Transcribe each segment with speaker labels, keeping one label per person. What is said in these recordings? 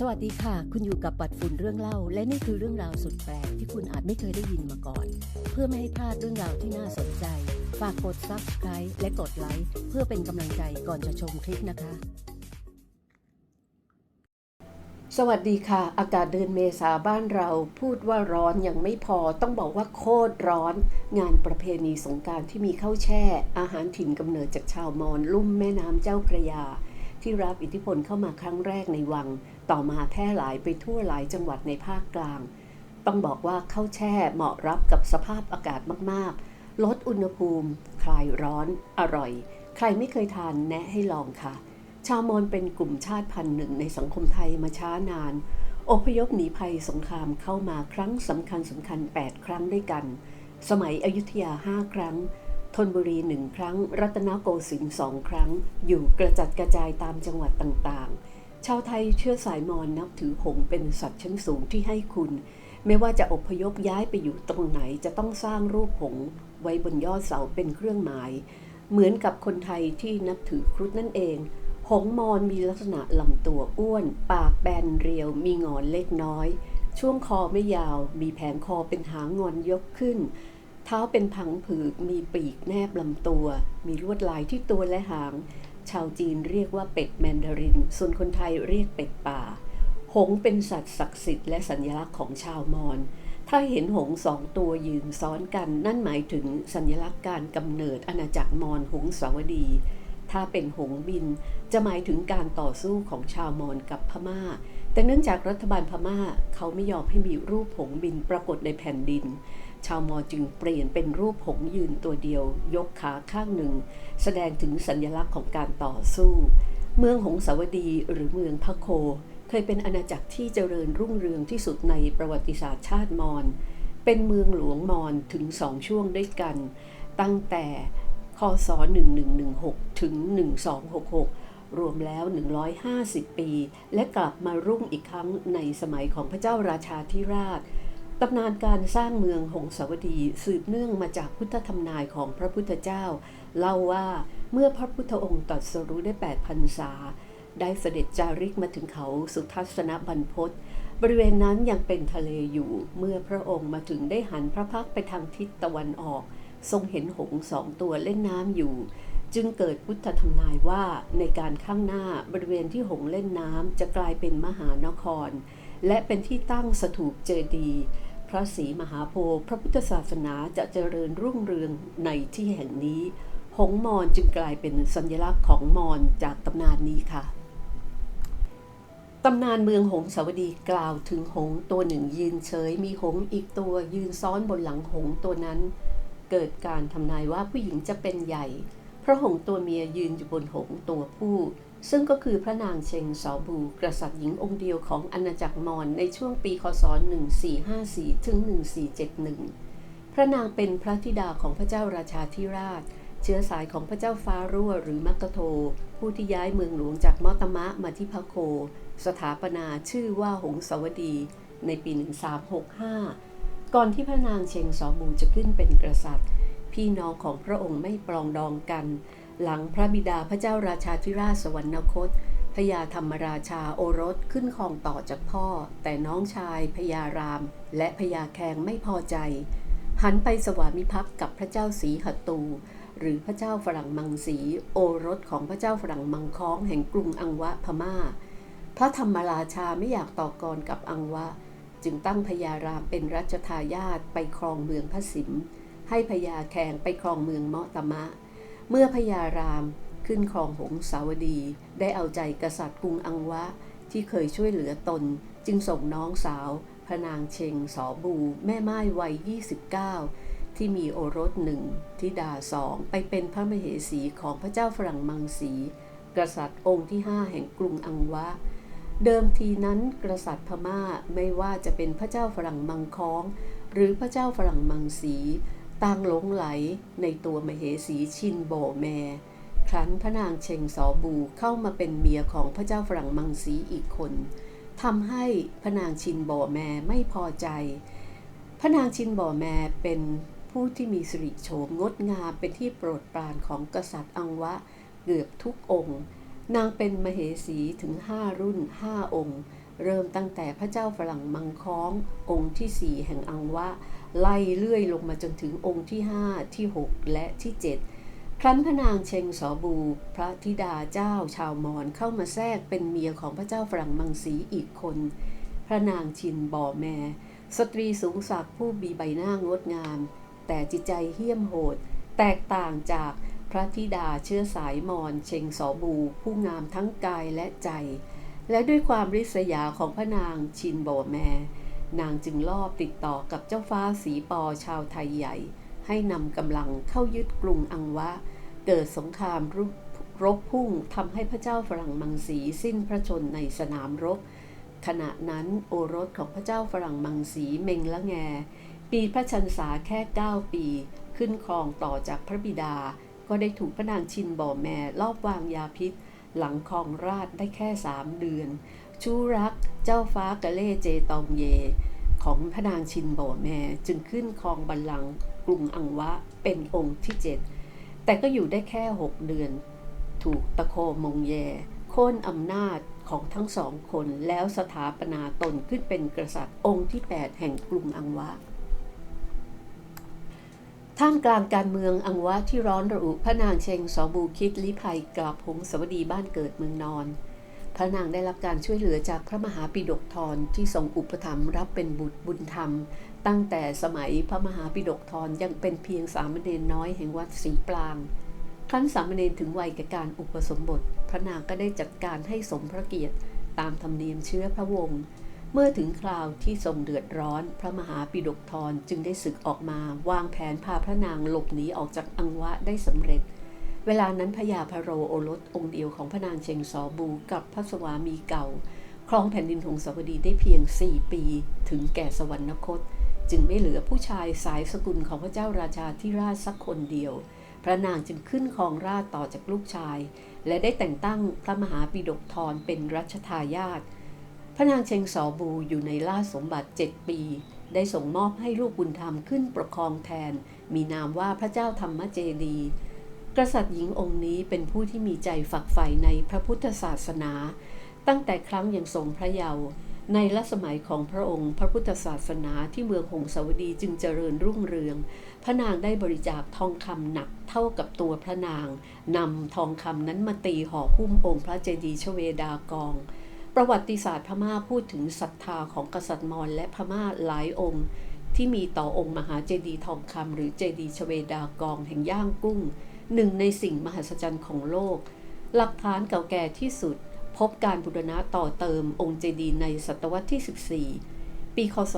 Speaker 1: สวัสดีค่ะ คุณอยู่กับปัดฝุ่นเรื่องเล่า และนี่คือเรื่องราวสุดแปลกที่คุณอาจไม่เคยได้ยินมาก่อน เพื่อไม่ให้พลาดเรื่องราวที่น่าสนใจ ฝากกด subscribe และกดไลค์เพื่อเป็นกำลังใจก่อนจะชมคลิปนะคะ สวัสดีค่ะ อากาศเดือนเมษาบ้านเราพูดว่าร้อนยังไม่พอต้องบอกว่าโคตรร้อน งานประเพณีสงการที่มีข้าวแช่ อาหารถิ่นกำเนิดจากชาวมอญลุ่มแม่น้ำเจ้าพระยา ที่รับอิทธิพลเข้ามาครั้งแรกในวัง ต่อมาแพร่หลายไปทั่วหลายจังหวัดในภาคกลาง ต้องบอกว่าข้าวแช่เหมาะรับกับสภาพอากาศมากๆ ลดอุณหภูมิ คลายร้อน อร่อย ใครไม่เคยทานแนะให้ลองค่ะ ชาวมอญเป็นกลุ่มชาติพันธุ์หนึ่งในสังคมไทยมาช้านาน อพยพหนีภัยสงครามเข้ามาครั้งสำคัญสำคัญ 8 ครั้งด้วยกัน สมัยอยุธยา 5 ครั้งธนบุรีหนึ่งครั้ง รัตนโกสินทร์สองครั้ง อยู่กระจัดกระจายตามจังหวัดต่างๆ ชาวไทยเชื้อสายมอญนับถือหงเป็นสัตว์ชั้นสูงที่ให้คุณ ไม่ว่าจะอพยพย้ายไปอยู่ตรงไหนจะต้องสร้างรูปหงไว้บนยอดเสาเป็นเครื่องหมาย เหมือนกับคนไทยที่นับถือครุฑนั่นเอง หงมอญมีลักษณะลำตัวอ้วน ปากแบนเรียว มีงอนเล็กน้อย ช่วงคอไม่ยาว มีแผงคอเป็นหางงอนยกขึ้น เท้าเป็นพังผืดมีปีกแนบลำตัว มีลวดลายที่ตัวและหาง ชาวจีนเรียกว่าเป็ดแมนดาริน ส่วนคนไทยเรียกเป็ดป่า หงเป็นสัตว์ศักดิ์สิทธิ์และสัญลักษณ์ของชาวมอญ ถ้าเห็นหงสองตัวยืนซ้อนกัน นั่นหมายถึงสัญลักษณ์การกำเนิดอาณาจักรมอญหงสาวดี ถ้าเป็นหงบิน จะหมายถึงการต่อสู้ของชาวมอญกับพม่า แต่เนื่องจากรัฐบาลพม่าเขาไม่ยอมให้มีรูปหงบินปรากฏในแผ่นดิน ชาวมอจึงเปลี่ยนเป็นรูปหงส์ยืนตัวเดียว ยกขาข้างหนึ่ง แสดงถึงสัญลักษณ์ของการต่อสู้ เมืองหงสาวดีหรือเมืองพะโค เคยเป็นอาณาจักรที่เจริญรุ่งเรืองที่สุดในประวัติศาสตร์ชาติมอญเป็นเมืองหลวงมอญถึงสองช่วงด้วยกัน ตั้งแต่คศ 1116 ถึง 1266 รวมแล้ว 150 ปี และกลับมารุ่งอีกครั้งในสมัยของพระเจ้าราชาธิราช ตำนานการสร้างเมืองหงสาวดีสืบเนื่องมาจากพุทธธรรมนายของพระพุทธเจ้า เล่าว่าเมื่อพระพุทธองค์ตรัสรู้ได้8พรรษา ได้เสด็จจาริกมาถึงเขาสุทัศนบรรพตบริเวณนั้นยังเป็นทะเลอยู่ เมื่อพระองค์มาถึงได้หันพระพักไปทางทิศตะวันออก ทรงเห็นหงสองตัวเล่นน้ำอยู่ จึงเกิดพุทธธรรมนายว่าในการข้างหน้าบริเวณที่หงเล่นน้ำจะกลายเป็นมหานคร และเป็นที่ตั้งสถูปเจดีย์ พระศรีมหาโพธิ์พระพุทธศาสนาจะเจริญรุ่งเรืองในที่แห่งนี้ หงมอญจึงกลายเป็นสัญลักษณ์ของมอญจากตำนานนี้ค่ะตำนานเมืองหงสาวดีกล่าวถึงหงตัวหนึ่งยืนเฉย มีหงอีกตัวยืนซ้อนบนหลังหงตัวนั้น เกิดการทำนายว่าผู้หญิงจะเป็นใหญ่ พระหงส์ตัวเมียยืนอยู่บนหงส์ตัวผู้ ซึ่งก็คือพระนางเชงสอบู กษัตริย์หญิงองค์เดียวของอาณาจักรมอญในช่วงปีคศ 1454 ถึง 1471 พระนางเป็นพระธิดาของพระเจ้าราชาธิราช เชื้อสายของพระเจ้าฟ้ารั่วหรือมักกะโท ผู้ที่ย้ายเมืองหลวงจากมอตมะมาที่พะโค สถาปนาชื่อว่าหงสาวดี ในปี 1365 ก่อนที่พระนางเชงสอบูจะขึ้นเป็นกษัตริย์ พี่น้องของพระองค์ไม่ปรองดองกัน หลังพระบิดาพระเจ้าราชาธิราชสวรรคตพญาธรรมราชาโอรสขึ้นครองต่อจากพ่อ แต่น้องชายพญาราม และพญาแคงไม่พอใจ หันไปสวามิภักดิ์กับพระเจ้าสีหตู หรือพระเจ้าฝรั่งมังสีโอรสของพระเจ้าฝรั่งมังค้องแห่งกรุงอังวะพม่า พระธรรมราชาไม่อยากต่อกรกับอังวะ จึงตั้งพญารามเป็นรัชทายาทไปครองเมืองพระสิม ให้พญาแคงไปครองเมืองเมาะตมะ เมื่อพญารามขึ้นครองหงสาวดี ได้เอาใจกษัตริย์กรุงอังวะที่เคยช่วยเหลือตน จึงส่งน้องสาว พระนางเชงสอบู แม่ไม้วัย 29 ที่มีโอรสหนึ่งธิดาสองไปเป็นพระมเหสีของพระเจ้าฝรั่งมังสี กษัตริย์องค์ที่ห้าแห่งกรุงอังวะ เดิมทีนั้นกษัตริย์พม่าไม่ว่าจะเป็นพระเจ้าฝรั่งมังค้อง หรือพระเจ้าฝรั่งมังสี ต่างหลงไหลในตัวมเหสีชินโบแม ครั้นพระนางเชงสอบูเข้ามาเป็นเมียของพระเจ้าฝรั่งมังสีอีกคนทำให้พระนางชินโบแมไม่พอใจ พระนางชินโบแมเป็นผู้ที่มีสิริโฉมงดงามเป็นที่โปรดปรานของกษัตริย์อังวะเกือบทุกองค์ นางเป็นมเหสีถึงห้ารุ่นห้าองค์ เริ่มตั้งแต่พระเจ้าฝรั่งมังค้ององค์ที่สี่แห่งอังวะ ไล่เลื่อยลงมาจนถึงองค์ที่ห้าที่หกและที่เจ็ดครั้นพระนางเชงสอบู พระธิดาเจ้าชาวมอญเข้ามาแทรกเป็นเมียของพระเจ้าฝรั่งมังสีอีกคน พระนางชินบ่อแม่สตรีสูงศักดิ์ผู้มีใบหน้างดงาม แต่จิตใจเหี้ยมโหด แตกต่างจากพระธิดาเชื้อสายมอญเชงสอบู ผู้งามทั้งกายและใจ และด้วยความริษยาของพระนางชินบ่อแม่ นางจึงลอบติดต่อกับเจ้าฟ้าสีปอชาวไทยใหญ่ ให้นำกำลังเข้ายึดกรุงอังวะ เกิดสงครามรรบพุ่งทำให้พระเจ้าฝรั่งมังสีสิ้นพระชนในสนามรบ ขณะนั้นโอรสของพระเจ้าฝรั่งมังสีเมงละแง ปีพระชันษาแค่ 9 ปี ขึ้นครองต่อจากพระบิดา ก็ได้ถูกพระนางชินบ่อแม่ลอบวางยาพิษ หลังครองราชได้แค่สามเดือน ชูรัก เจ้าฟ้ากะเล่เจตองเย ของพระนางชินบ่อแม่จึงขึ้นครองบัลลังก์กรุงอังวะเป็นองค์ที่เจ็ดแต่ก็อยู่ได้แค่หกเดือน ถูกตะโคมงแยโค่นอำนาจของทั้งสองคนแล้วสถาปนาตนขึ้นเป็นกษัตริย์องค์ที่ 8 แห่งกรุงอังวะท่ามกลางการเมืองอังวะที่ร้อนระอุพระนางเชงสอบูคิดลิภัยกลับพงศวดีบ้านเกิดเมืองนอน พระนางได้รับการช่วยเหลือจากพระมหาปิฎกธรที่ทรงอุปถัมภ์รับเป็นบุตรบุญธรรม ตั้งแต่สมัยพระมหาปิฎกธรยังเป็นเพียงสามเณรน้อยแห่งวัดศรีปราง ครั้นสามเณรถึงวัยแก่การอุปสมบท พระนางก็ได้จัดการให้สมพระเกียรติ ตามธรรมเนียมเชื้อพระวงศ์เมื่อถึงคราวที่ทรงเดือดร้อน พระมหาปิฎกธรจึงได้ศึกออกมาวางแผนพาพระนางหลบหนีออกจากอังวะได้สำเร็จ เวลานั้นพญาพระโรโอรสองค์เดียวของพระนางเชงซอบูกับพระสวามีเก่า ครองแผ่นดินหงสาวดีได้เพียง 4 ปีถึงแก่สวรรคต จึงไม่เหลือผู้ชายสายสกุลของพระเจ้าราชาธิราชสักคนเดียว พระนางจึงขึ้นครองราชต่อจากลูกชาย และได้แต่งตั้งพระมหาปิฎกธรเป็นรัชทายาทพระนางเชงสอบูอยู่ในราชสมบัติเจ็ดปี ได้ส่งมอบให้ลูกบุญธรรมขึ้นปกครองแทน มีนามว่าพระเจ้าธรรมเจดี กษัตริย์หญิงองค์นี้เป็นผู้ที่มีใจฝักใฝ่ในพระพุทธศาสนา ตั้งแต่ครั้งยังทรงพระเยาว์ในรัสมัยของพระองค์พระพุทธศาสนาที่เมืองหงสาวดีจึงเจริญรุ่งเรือง พระนางได้บริจาคทองคำหนักเท่ากับตัวพระนางนำทองคำนั้นมาตีห่อหุ้มองค์พระเจดีย์ชเวดากอง ประวัติศาสตร์พม่าพูดถึงศรัทธาของกษัตริย์มอญและพม่าหลายองค์ ที่มีต่อองค์มหาเจดีย์ทองคำหรือเจดีย์ชเวดากองแห่งย่างกุ้ง หนึ่งในสิ่งมหัศจรรย์ของโลก หลักฐานเก่าแก่ที่สุด พบการบูรณะต่อเติมองค์เจดีย์ในศตวรรษที่ 14 ปี คศ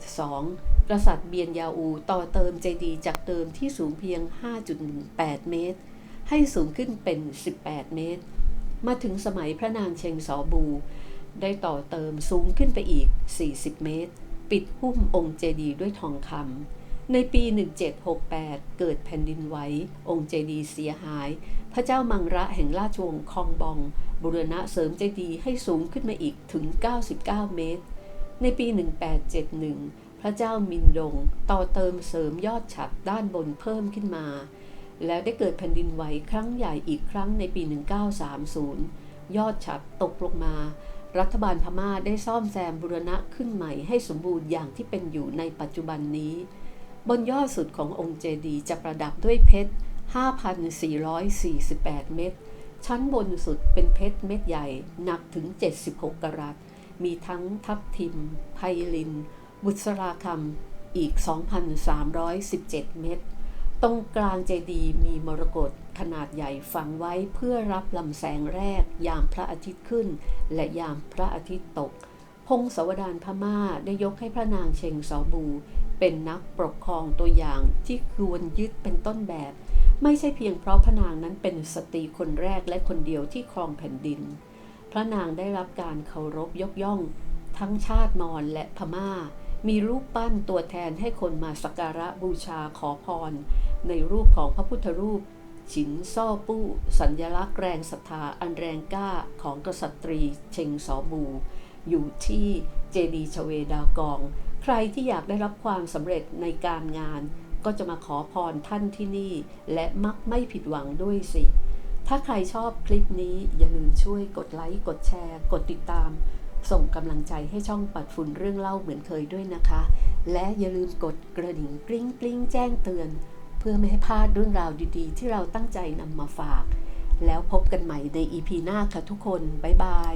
Speaker 1: 1372 กษัตริย์เบียนยาอูต่อเติมเจดีย์จากเดิมที่สูงเพียง 5.18 เมตร ให้สูงขึ้นเป็น 18 เมตร มาถึงสมัยพระนางเชงสอบู ได้ต่อเติมสูงขึ้นไปอีก 40 เมตร ปิดหุ้มองค์เจดีย์ด้วยทองคำ ในปี 1768 เกิดแผ่นดินไหว องค์เจดีย์เสียหาย พระเจ้ามังระแห่งราชวงศ์คองบอง บุรณะเสริมเจดีย์ให้สูงขึ้นมาอีกถึง 99 เมตร ในปี 1871 พระเจ้ามินดง ต่อเติมเสริมยอดฉัดด้านบนเพิ่มขึ้นมา แล้วได้เกิดแผ่นดินไหวครั้งใหญ่อีกครั้งในปี 1930 ยอดฉัดตกลงมา รัฐบาลพม่าได้ซ่อมแซมบุรณะขึ้นใหม่ให้สมบูรณ์อย่างที่เป็นอยู่ในปัจจุบันนี้ บนยอดสุดขององค์เจดีย์จะประดับด้วยเพชร 5,448 เม็ด ชั้นบนสุดเป็นเพชรเม็ดใหญ่หนักถึง 76 กรัต มีทั้งทับทิม ไพลิน บุษราคำ อีก 2,317 เม็ด ตรงกลางเจดีย์มีมรกตขนาดใหญ่ฝังไว้เพื่อรับลำแสงแรก ยามพระอาทิตย์ขึ้น และยามพระอาทิตย์ตก พงศาวดารพม่าได้ยกให้พระนางเชงซอบู เป็นนักปกครองตัวอย่างที่ควรยึดเป็นต้นแบบ ไม่ใช่เพียงเพราะพระนางนั้นเป็นสตรีคนแรกและคนเดียวที่ครองแผ่นดิน พระนางได้รับการเคารพยกย่อง ทั้งชาติมอญและพม่า มีรูปปั้นตัวแทนให้คนมาสักการะบูชาขอพร ในรูปของพระพุทธรูปฉินซ่อปู้ สัญญลักษณ์แรงศรัทธาอันแรงกล้าของกษัตรีเชงสอบูอยู่ที่เจดีชเวดากอง ใครที่อยากได้รับความสำเร็จในการงาน ก็จะมาขอพรท่านที่นี่ และมักไม่ผิดหวังด้วยสิ ถ้าใครชอบคลิปนี้อย่าลืมช่วยกดไลค์ กดแชร์ กดติดตาม ส่งกำลังใจให้ช่องปัดฝุ่นเรื่องเล่าเหมือนเคยด้วยนะคะ และอย่าลืมกดกระดิ่งกริ๊งกริ๊งแจ้งเตือน เพื่อไม่ให้พลาดเรื่องราวดีๆ ที่เราตั้งใจนำมาฝาก แล้วพบกันใหม่ใน EP หน้าค่ะทุกคน บ๊ายบาย